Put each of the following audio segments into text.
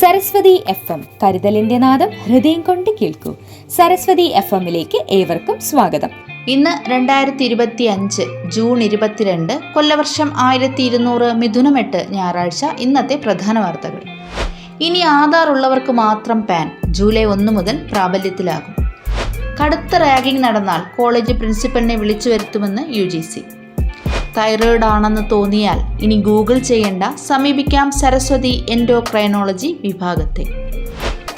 Saraswati F M കരുതലിന്റെ നാദം ഹൃദയം കൊണ്ട് കേൾക്കൂ. സരസ്വതി എഫ് എമ്മിലേക്ക് ഏവർക്കും സ്വാഗതം. ഇന്ന് രണ്ടായിരത്തി ഇരുപത്തി അഞ്ച് ജൂൺ ഇരുപത്തിരണ്ട് കൊല്ലവർഷം ആയിരത്തി ഇരുന്നൂറ് മിഥുനമെട്ട് ഞായറാഴ്ച ഇന്നത്തെ പ്രധാന വാർത്തകൾ. ഇനി ആധാർ ഉള്ളവർക്ക് മാത്രം പാൻ ജൂലൈ ഒന്ന് മുതൽ പ്രാബല്യത്തിലാകും. കടുത്ത റാഗിംഗ് നടന്നാൽ കോളേജ് പ്രിൻസിപ്പലിനെ വിളിച്ചു വരുത്തുമെന്ന് യു ജി സി. തൈറോയിഡ് ആണെന്ന് തോന്നിയാൽ ഇനി ഗൂഗിൾ ചെയ്യേണ്ട സമീപിക്കാം സരസ്വതി എൻഡോക്രൈനോളജി വിഭാഗത്തെ.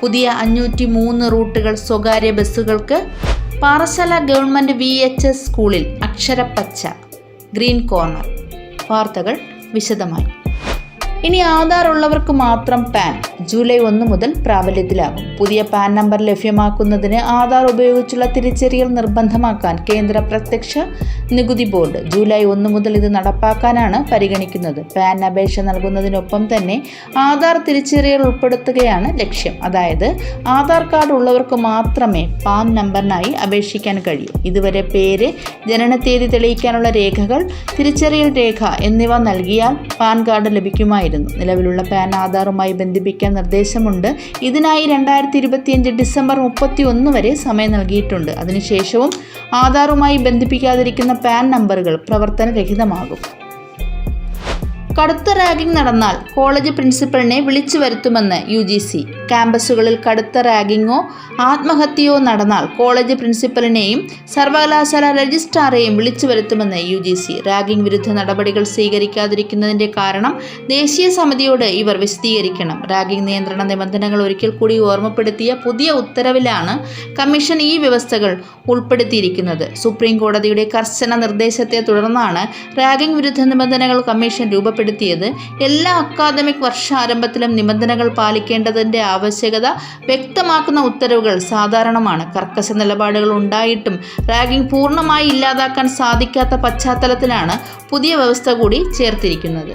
പുതിയ അഞ്ഞൂറ്റി മൂന്ന് റൂട്ടുകൾ സ്വകാര്യ ബസ്സുകൾക്ക് Parassala government V H S സ്കൂളിൽ അക്ഷരപ്പച്ച. ഗ്രീൻ കോർണർ വാർത്തകൾ വിശദമായി. ഇനി ആധാർ ഉള്ളവർക്ക് മാത്രം പാൻ. ജൂലൈ ഒന്ന് മുതൽ പ്രാബല്യത്തിലാകും. പുതിയ പാൻ നമ്പർ ലഭ്യമാക്കുന്നതിന് ആധാർ ഉപയോഗിച്ചുള്ള തിരിച്ചറിയൽ നിർബന്ധമാക്കാൻ കേന്ദ്ര പ്രത്യക്ഷ നികുതി ബോർഡ് ജൂലൈ ഒന്ന് മുതൽ ഇത് നടപ്പാക്കാനാണ് പരിഗണിക്കുന്നത്. പാൻ അപേക്ഷ നൽകുന്നതിനൊപ്പം തന്നെ ആധാർ തിരിച്ചറിയൽ ഉൾപ്പെടുത്തുകയാണ് ലക്ഷ്യം. അതായത് ആധാർ കാർഡ് ഉള്ളവർക്ക് മാത്രമേ പാൻ നമ്പറിനായി അപേക്ഷിക്കാൻ കഴിയൂ. ഇതുവരെ പേര് ജനനത്തീയതി തെളിയിക്കാനുള്ള രേഖകൾ തിരിച്ചറിയൽ രേഖ എന്നിവ നൽകിയാൽ പാൻ കാർഡ് ലഭിക്കുമായിരുന്നു. നിലവിലുള്ള പാൻ ആധാറുമായി ബന്ധിപ്പിക്കാൻ നിർദ്ദേശമുണ്ട്. ഇതിനായി രണ്ടായിരത്തി ഇരുപത്തിയഞ്ച് ഡിസംബർ മുപ്പത്തി ഒന്ന് വരെ സമയം നൽകിയിട്ടുണ്ട്. അതിനുശേഷവും ആധാറുമായി ബന്ധിപ്പിക്കാതിരിക്കുന്ന പാൻ നമ്പറുകൾ പ്രവർത്തനരഹിതമാകും. കടുത്ത റാഗിംഗ് നടന്നാൽ കോളേജ് പ്രിൻസിപ്പലിനെ വിളിച്ചു വരുത്തുമെന്ന് യു ജി സി. ക്യാമ്പസുകളിൽ കടുത്ത റാഗിങ്ങോ ആത്മഹത്യയോ നടന്നാൽ കോളേജ് പ്രിൻസിപ്പലിനെയും സർവകലാശാല രജിസ്ട്രാറെയും വിളിച്ചു വരുത്തുമെന്ന് യു ജി സി. റാഗിംഗ് വിരുദ്ധ നടപടികൾ സ്വീകരിക്കാതിരിക്കുന്നതിന്റെ കാരണം ദേശീയ സമിതിയോട് ഇവർ വിശദീകരിക്കണം. റാഗിംഗ് നിയന്ത്രണ നിബന്ധനകൾ ഒരിക്കൽ കൂടി ഓർമ്മപ്പെടുത്തിയ പുതിയ ഉത്തരവിലാണ് കമ്മീഷൻ ഈ വ്യവസ്ഥകൾ ഉൾപ്പെടുത്തിയിരിക്കുന്നത്. സുപ്രീം കോടതിയുടെ കർശന നിർദ്ദേശത്തെ തുടർന്നാണ് റാഗിംഗ് വിരുദ്ധ നിബന്ധനകൾ കമ്മീഷൻ രൂപപ്പെടുത്തിയത് എല്ലാ അക്കാദമിക് വർഷാരംഭത്തിലും നിബന്ധനകൾ പാലിക്കേണ്ടതിന്റെ ആവശ്യകത വ്യക്തമാക്കുന്ന ഉത്തരവുകൾ സാധാരണമാണ്. കർക്കശ നിലപാടുകൾ ഉണ്ടായിട്ടും റാഗിംഗ് പൂർണമായി ഇല്ലാതാക്കാൻ സാധിക്കാത്ത പശ്ചാത്തലത്തിലാണ് പുതിയ വ്യവസ്ഥ കൂടി ചേർത്തിരിക്കുന്നത്.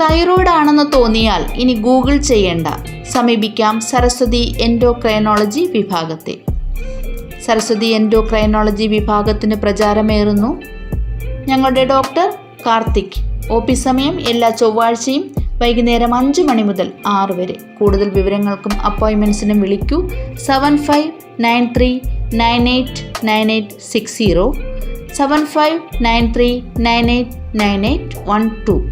തൈറോയ്ഡ് ആണെന്ന് തോന്നിയാൽ ഇനി ഗൂഗിൾ ചെയ്യേണ്ട. സമീപിക്കാം സരസ്വതി എൻഡോക്രൈനോളജി വിഭാഗത്തെ. സരസ്വതി എൻഡോക്രൈനോളജി വിഭാഗത്തിന് പ്രചാരമേറുന്നു. ഞങ്ങളുടെ ഡോക്ടർ കാർത്തിക്. പി സമയം എല്ലാ ചൊവ്വാഴ്ചയും വൈകുന്നേരം അഞ്ച് മണി മുതൽ ആറ് വരെ. കൂടുതൽ വിവരങ്ങൾക്കും അപ്പോയിൻമെന്റ്സിനും വിളിക്കൂ. Seven five nine three nine eight nine eight six zero. Seven five nine three nine eight nine eight one two.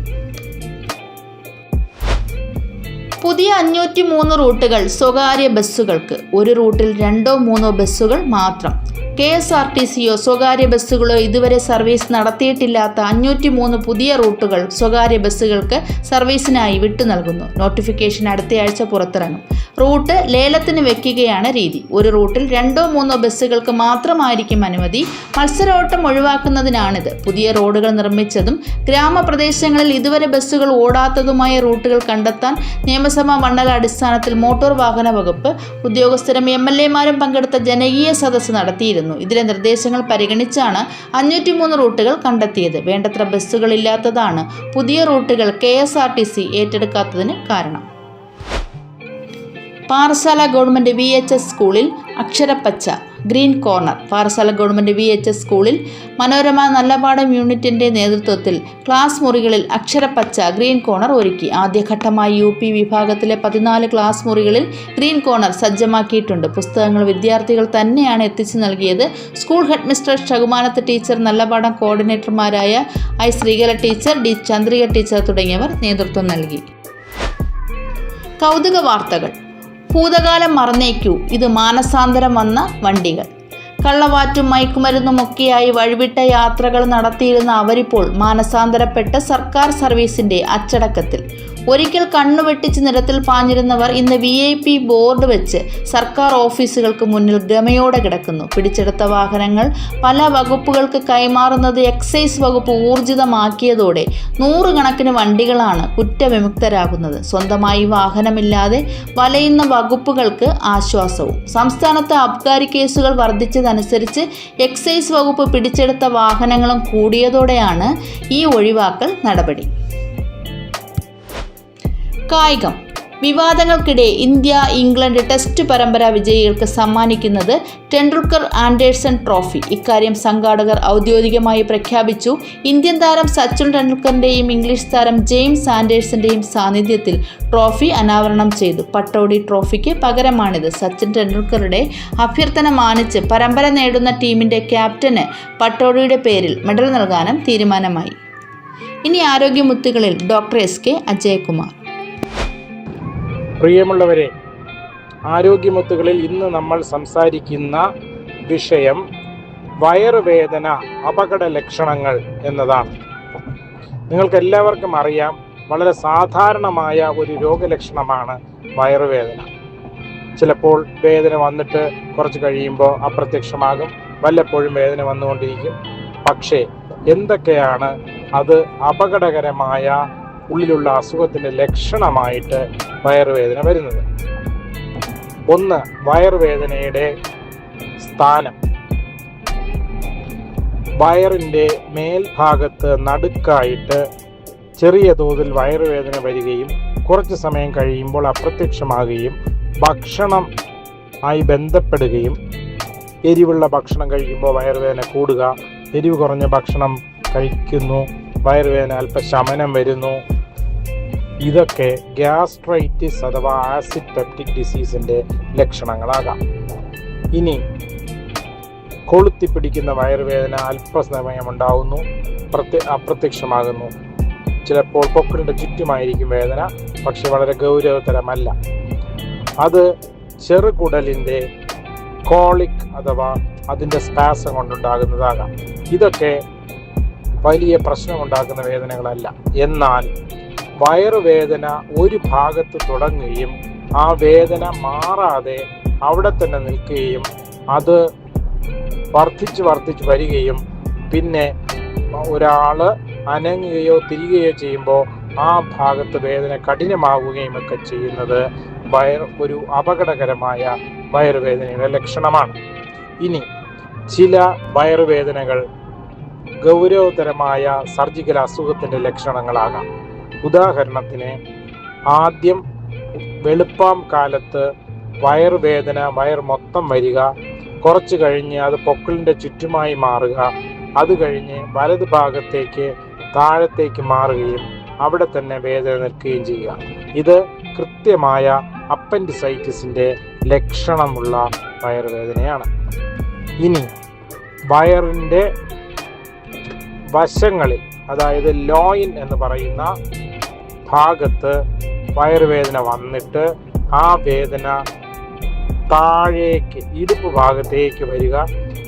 പുതിയ അഞ്ഞൂറ്റി മൂന്ന് റൂട്ടുകൾ സ്വകാര്യ ബസ്സുകൾക്ക്. ഒരു റൂട്ടിൽ രണ്ടോ മൂന്നോ ബസ്സുകൾ മാത്രം. കെ എസ് ആർ ടി സിയോ സ്വകാര്യ ബസ്സുകളോ ഇതുവരെ സർവീസ് നടത്തിയിട്ടില്ലാത്ത അഞ്ഞൂറ്റി മൂന്ന് പുതിയ റൂട്ടുകൾ സ്വകാര്യ ബസ്സുകൾക്ക് സർവീസിനായി വിട്ടു നൽകുന്നു. നോട്ടിഫിക്കേഷൻ അടുത്തയാഴ്ച പുറത്തിറങ്ങും. റൂട്ട് ലേലത്തിന് വെക്കുകയാണ് രീതി. ഒരു റൂട്ടിൽ രണ്ടോ മൂന്നോ ബസ്സുകൾക്ക് മാത്രമായിരിക്കും അനുമതി. മത്സരോട്ടം ഒഴിവാക്കുന്നതിനാണിത്. പുതിയ റോഡുകൾ നിർമ്മിച്ചതും ഗ്രാമപ്രദേശങ്ങളിൽ ഇതുവരെ ബസ്സുകൾ ഓടാത്തതുമായ റൂട്ടുകൾ കണ്ടെത്താൻ നിയമസഭാ മണ്ഡല അടിസ്ഥാനത്തിൽ മോട്ടോർ വാഹന വകുപ്പ് ഉദ്യോഗസ്ഥരും എം എൽ എമാരും പങ്കെടുത്ത ജനകീയ സദസ്സ് നടത്തിയിരുന്നു. ഇതിലെ നിർദ്ദേശങ്ങൾ പരിഗണിച്ചാണ് അഞ്ഞൂറ്റി മൂന്ന് റൂട്ടുകൾ കണ്ടെത്തിയത്. വേണ്ടത്ര ബസ്സുകളില്ലാത്തതാണ് പുതിയ റൂട്ടുകൾ K S R T C ഏറ്റെടുക്കാത്തതിന് കാരണം. Parassala government V H S സ്കൂളിൽ Aksharappacha green corner. Parassala government V H S സ്കൂളിൽ മനോരമ നല്ലപാടം യൂണിറ്റിന്റെ നേതൃത്വത്തിൽ ക്ലാസ് മുറികളിൽ അക്ഷരപ്പച്ച ഗ്രീൻ കോർണർ ഒരുക്കി. ആദ്യഘട്ടമായി യു പി വിഭാഗത്തിലെ പതിനാല് ക്ലാസ് മുറികളിൽ ഗ്രീൻ കോർണർ സജ്ജമാക്കിയിട്ടുണ്ട്. പുസ്തകങ്ങൾ വിദ്യാർത്ഥികൾ തന്നെയാണ് എത്തിച്ചു നൽകിയത്. സ്കൂൾ ഹെഡ് മിസ്റ്റർ ശകുമാനത്ത് teacher Nallapadam കോർഡിനേറ്റർമാരായ I Sreekala teacher D Chandrika teacher തുടങ്ങിയവർ നേതൃത്വം നൽകി. കൗതുക വാർത്തകൾ ഭൂതകാലം മറന്നേക്കൂ. ഇത് മാനസാന്തരം വന്ന വണ്ടികൾ. കള്ളവാറ്റും മയക്കുമരുന്നുമൊക്കെയായി വഴിവിട്ട യാത്രകൾ നടത്തിയിരുന്ന അവരിപ്പോൾ മാനസാന്തരപ്പെട്ട സർക്കാർ സർവീസിന്റെ അച്ചടക്കത്തിൽ. ഒരിക്കൽ കണ്ണുവെട്ടിച്ച് നിരത്തിൽ പാഞ്ഞിരുന്നവർ ഇന്ന് വി ഐ പി ബോർഡ് വെച്ച് സർക്കാർ ഓഫീസുകൾക്ക് മുന്നിൽ ഗമയോടെ കിടക്കുന്നു. പിടിച്ചെടുത്ത വാഹനങ്ങൾ പല വകുപ്പുകൾക്ക് കൈമാറുന്നത് എക്സൈസ് വകുപ്പ് ഊർജിതമാക്കിയതോടെ നൂറുകണക്കിന് വണ്ടികളാണ് കുറ്റവിമുക്തരാകുന്നത്. സ്വന്തമായി വാഹനമില്ലാതെ വലയുന്ന വകുപ്പുകൾക്ക് ആശ്വാസവും. സംസ്ഥാനത്ത് അബ്കാരി കേസുകൾ വർദ്ധിച്ചതനുസരിച്ച് എക്സൈസ് വകുപ്പ് പിടിച്ചെടുത്ത വാഹനങ്ങളും കൂടിയതോടെയാണ് ഈ ഒഴിവാക്കൽ നടപടി. കായികം. വിവാദങ്ങൾക്കിടെ ഇന്ത്യ ഇംഗ്ലണ്ട് ടെസ്റ്റ് പരമ്പര വിജയികൾക്ക് സമ്മാനിക്കുന്നത് ടെണ്ടുൽക്കർ ആൻഡേഴ്സൺ ട്രോഫി. ഇക്കാര്യം സംഘാടകർ ഔദ്യോഗികമായി പ്രഖ്യാപിച്ചു. ഇന്ത്യൻ താരം സച്ചിൻ ടെണ്ടുൽക്കറിന്റെയും ഇംഗ്ലീഷ് താരം ജെയിംസ് ആൻഡേഴ്സന്റെയും സാന്നിധ്യത്തിൽ ട്രോഫി അനാവരണം ചെയ്തു. പട്ടോടി ട്രോഫിക്ക് പകരമാണിത്. സച്ചിൻ ടെണ്ടുൽക്കറുടെ അഭ്യർത്ഥന മാനിച്ച് പരമ്പര നേടുന്ന ടീമിന്റെ ക്യാപ്റ്റന് പട്ടോടിയുടെ പേരിൽ മെഡൽ നൽകാനും തീരുമാനമായി. ഇനി ആരോഗ്യമുത്തുകളിൽ ഡോക്ടർ എസ് കെ അജയകുമാർ. പ്രിയമുള്ളവരെ ആരോഗ്യമുത്തുകളിൽ ഇന്ന് നമ്മൾ സംസാരിക്കുന്ന വിഷയം വയറുവേദന അപകട ലക്ഷണങ്ങൾ എന്നതാണ്. നിങ്ങൾക്കെല്ലാവർക്കും അറിയാം വളരെ സാധാരണമായ ഒരു രോഗലക്ഷണമാണ് വയറുവേദന. ചിലപ്പോൾ വേദന വന്നിട്ട് കുറച്ച് കഴിയുമ്പോൾ അപ്രത്യക്ഷമാകും വല്ലപ്പോഴും വേദന വന്നുകൊണ്ടിരിക്കും. പക്ഷേ എന്തൊക്കെയാണ് അത് അപകടകരമായ ഉള്ളിലുള്ള അസുഖത്തിന്റെ ലക്ഷണമായിട്ട് വയറുവേദന വരുന്നത്. ഒന്ന് വയറുവേദനയുടെ സ്ഥാനം. വയറിന്റെ മേൽഭാഗത്ത് നടുക്കായിട്ട് ചെറിയ തോതിൽ വയറുവേദന വരികയും കുറച്ച് സമയം കഴിയുമ്പോൾ അപ്രത്യക്ഷമാകുകയും ഭക്ഷണം ആയി ബന്ധപ്പെടുകയും എരിവുള്ള ഭക്ഷണം കഴിക്കുമ്പോൾ വയറുവേദന കൂടുക എരിവ് കുറഞ്ഞ ഭക്ഷണം കഴിക്കുന്നു വയറുവേദന അല്പ ശമനം വരുന്നു ഇതൊക്കെ ഗ്യാസ്ട്രൈറ്റിസ് അഥവാ ആസിഡ് പെപ്റ്റിക് ഡിസീസിന്റെ ലക്ഷണങ്ങളാകാം. ഇനി കൊളുത്തി പിടിക്കുന്ന വയറുവേദന അല്പസമയം ഉണ്ടാവുന്നു പ്രത്യ അപ്രത്യക്ഷമാകുന്നു. ചിലപ്പോൾ പൊക്കിളിന്റെ ചുറ്റുമായിരിക്കും വേദന പക്ഷെ വളരെ ഗൗരവതരമല്ല. അത് ചെറുകുടലിന്റെ കോളിക് അഥവാ അതിന്റെ സ്പാസം കൊണ്ടുണ്ടാകുന്നതാകാം. ഇതൊക്കെ വലിയ പ്രശ്നമുണ്ടാക്കുന്ന വേദനകളല്ല. എന്നാൽ വയറുവേദന ഒരു ഭാഗത്ത് തുടങ്ങുകയും ആ വേദന മാറാതെ അവിടെ തന്നെ നിൽക്കുകയും അത് വർദ്ധിച്ച് വർദ്ധിച്ച് വരികയും പിന്നെ ഒരാൾ അനങ്ങുകയോ തിരികുകയോ ചെയ്യുമ്പോൾ ആ ഭാഗത്ത് വേദന കഠിനമാവുകയും ഒക്കെ ചെയ്യുന്നത് വയർ ഒരു അപകടകരമായ വയറുവേദനയുടെ ലക്ഷണമാണ്. ഇനി ചില വയറുവേദനകൾ ഗൗരവതരമായ സർജിക്കൽ അസുഖത്തിന്റെ ലക്ഷണങ്ങളാകാം. ഉദാഹരണത്തിന് ആദ്യം വെളുപ്പാം കാലത്ത് വയറുവേദന വയർ മൊത്തം വരിക കുറച്ച് കഴിഞ്ഞ് അത് പൊക്കിളിന്റെ ചുറ്റുമായി മാറുക അത് കഴിഞ്ഞ് വലത് ഭാഗത്തേക്ക് താഴത്തേക്ക് മാറുകയും അവിടെ തന്നെ വേദന നിൽക്കുകയും ചെയ്യുക. ഇത് കൃത്യമായ അപ്പൻഡിസൈറ്റിസിന്റെ ലക്ഷണമുള്ള വയറുവേദനയാണ്. ഇനി വയറിന്റെ വശങ്ങളിൽ അതായത് ലോയിൻ എന്ന് പറയുന്ന ഭാഗത്ത് വയറുവേദന വന്നിട്ട് ആ വേദന താഴേക്ക് ഇടുപ്പ് ഭാഗത്തേക്ക് വരിക.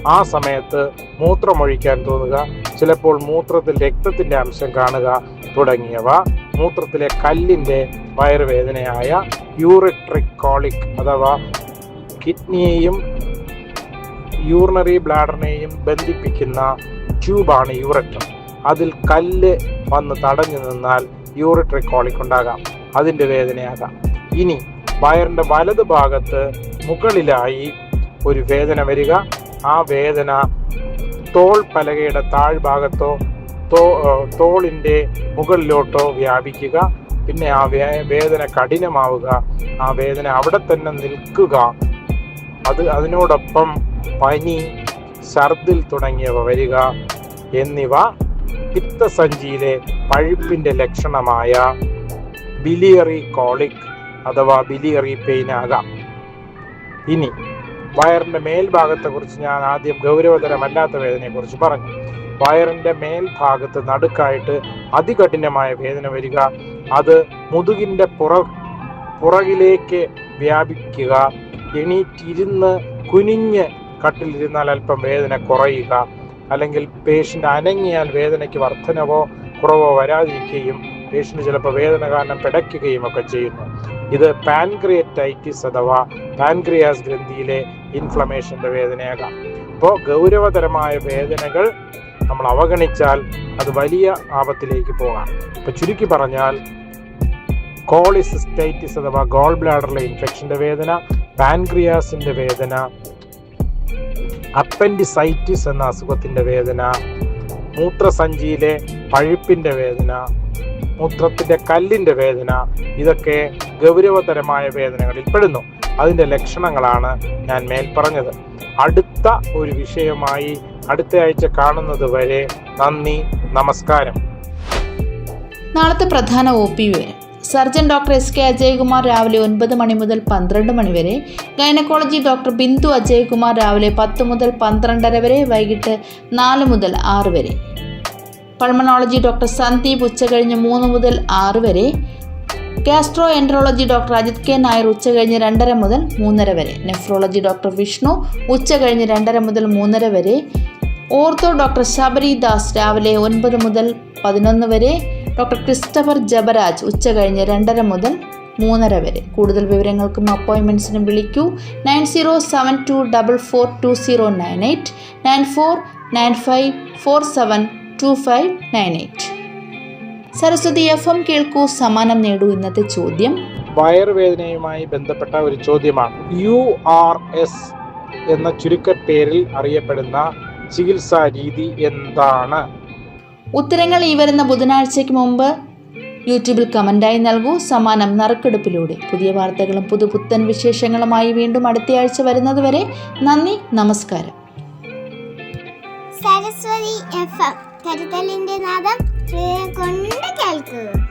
ആ സമയത്ത് മൂത്രമൊഴിക്കാൻ തോന്നുക. ചിലപ്പോൾ മൂത്രത്തിൽ രക്തത്തിന്റെ അംശം കാണുക തുടങ്ങിയവ. മൂത്രത്തിലെ കല്ലിന്റെ വയറുവേദനയായ യൂറിട്രിക് കോളിക് അഥവാ കിഡ്നിയെയും യൂറിനറി ബ്ലാഡറിനെയും ബന്ധിപ്പിക്കുന്ന ട്യൂബാണ് യൂററ്റം. അതിൽ കല്ല് വന്ന് തടഞ്ഞു നിന്നാൽ യൂറിട്രിക് കോളിക് ഉണ്ടാകാം. അതിന്റെ വേദനയാകാം. ഇനി വയറിന്റെ വലത് ഭാഗത്ത് മുകളിലായി ഒരു വേദന വരിക. ആ വേദന തോൾ പലകയുടെ താഴ്ഭാഗത്തോ തോളിന്റെ മുകളിലോട്ടോ വ്യാപിക്കുക. പിന്നെ ആ വേദന കഠിനമാവുക. ആ വേദന അവിടെ തന്നെ നിൽക്കുക. അത് അതിനോടൊപ്പം പനി ഛർദിൽ തുടങ്ങിയവ വരിക എന്നിവ പിത്തസഞ്ചിയിലെ പഴുപ്പിന്റെ ലക്ഷണമായ ബിലിയറി കോളിക് അഥവാ ബിലിയറി പെയിൻ ആകാം. ഇനി വയറിന്റെ മേൽഭാഗത്തെ കുറിച്ച് ഞാൻ ആദ്യം ഗൗരവതരമല്ലാത്ത വേദനയെക്കുറിച്ച് പറഞ്ഞു. വയറിന്റെ മേൽഭാഗത്ത് നടുക്കായിട്ട് അതികഠിനമായ വേദന വരിക അത് മുതുകിന്റെ പുറ പുറകിലേക്ക് വ്യാപിക്കുക എണീറ്റിരുന്ന് കുനിഞ്ഞ് കട്ടിലിരുന്നാൽ അല്പം വേദന കുറയുക അല്ലെങ്കിൽ പേഷ്യന്റ് അനങ്ങിയാൽ വേദനയ്ക്ക് വർധനവോ കുറവോ വരാതിരിക്കുകയും പേഷ്യന്റ് ചിലപ്പോൾ വേദന കാരണം പിടയ്ക്കുകയും ഒക്കെ ചെയ്യുന്നു. ഇത് പാൻക്രിയറ്റൈറ്റിസ് അഥവാ പാൻക്രിയാസ് ഗ്രന്ഥിയിലെ ഇൻഫ്ലമേഷന്റെ വേദനയാകാം. അപ്പോൾ ഗൗരവതരമായ വേദനകൾ നമ്മൾ അവഗണിച്ചാൽ അത് വലിയ ആപത്തിലേക്ക് പോകാം. ഇപ്പോൾ ചുരുക്കി പറഞ്ഞാൽ കോളിസിസ്റ്റൈറ്റിസ് അഥവാ ഗോൾ ബ്ലാഡറിലെ ഇൻഫെക്ഷന്റെ വേദന പാൻക്രിയാസിന്റെ വേദന അപ്പൻഡിസൈറ്റിസ് എന്ന അസുഖത്തിന്റെ വേദന മൂത്രസഞ്ചിയിലെ പഴുപ്പിന്റെ വേദന മൂത്രത്തിന്റെ കല്ലിന്റെ വേദന ഇതൊക്കെ ഗൗരവതരമായ വേദനകളിൽ പെടുന്നു. അതിന്റെ ലക്ഷണങ്ങളാണ് ഞാൻ മേൽ പറഞ്ഞത് അടുത്ത ഒരു വിഷയമായി അടുത്ത ആഴ്ച കാണുന്നത് വരെ നന്ദി നമസ്കാരം. നാളത്തെ പ്രധാന ഒ പി വിവരം. Surgeon doctor S K Ajayakumar രാവിലെ ഒൻപത് മണി മുതൽ പന്ത്രണ്ട് മണി വരെ ഗൈനക്കോളജി ഡോക്ടർ ബിന്ദു അജയകുമാർ രാവിലെ പത്ത് മുതൽ പന്ത്രണ്ടര വരെ വൈകിട്ട് നാല് മുതൽ ആറ് വരെ. പൾമണോളജി ഡോക്ടർ സന്ദീപ് ഉച്ചകഴിഞ്ഞ് മൂന്ന് മുതൽ ആറ് വരെ. Gastroenterology doctor Ajith K Nair ഉച്ച ഉച്ചകഴിഞ്ഞ് രണ്ടര മുതൽ മൂന്നര വരെ. നെഫ്രോളജി ഡോക്ടർ വിഷ്ണു ഉച്ച ഉച്ചകഴിഞ്ഞ് രണ്ടര മുതൽ മൂന്നര വരെ. ഓർത്തോ ഡോക്ടർ ശബരി ദാസ് രാവിലെ ഒൻപത് മുതൽ പതിനൊന്ന് വരെ. ഡോക്ടർ ക്രിസ്റ്റഫർ ജബരാജ് ഉച്ച കഴിഞ്ഞ് രണ്ടര മുതൽ മൂന്നര വരെ. കൂടുതൽ വിവരങ്ങൾക്കും അപ്പോയിൻമെന്റ്സിനും വിളിക്കൂ. Nine zero seven two double four two zero nine eight nine four nine five four seven two five nine eight. Saraswathi F M കേൾക്കൂ. സമ്മാനം നേടൂ. ഇന്നത്തെ ചോദ്യം. വയറുവേദനയുമായി ബന്ധപ്പെട്ട ഒരു ചോദ്യമാണ്. യു ആർ എസ് എന്ന ചുരുക്കപ്പേരിൽ അറിയപ്പെടുന്ന ചികിത്സാ രീതി എന്താണ്? ഉത്തരങ്ങൾ ഈ വരുന്ന ബുധനാഴ്ചയ്ക്ക് മുമ്പ് യൂട്യൂബിൽ കമന്റായി നൽകൂ. സമാനം നറുക്കെടുപ്പിലൂടെ പുതിയ വാർത്തകളും പുതുപുത്തൻ വിശേഷങ്ങളുമായി വീണ്ടും അടുത്തയാഴ്ച വരുന്നതുവരെ നന്ദി നമസ്കാരം. സരസ്വതി എഫ് എം കരുതലിന്റെ നാദം കൊണ്ട് കേൾക്കൂ.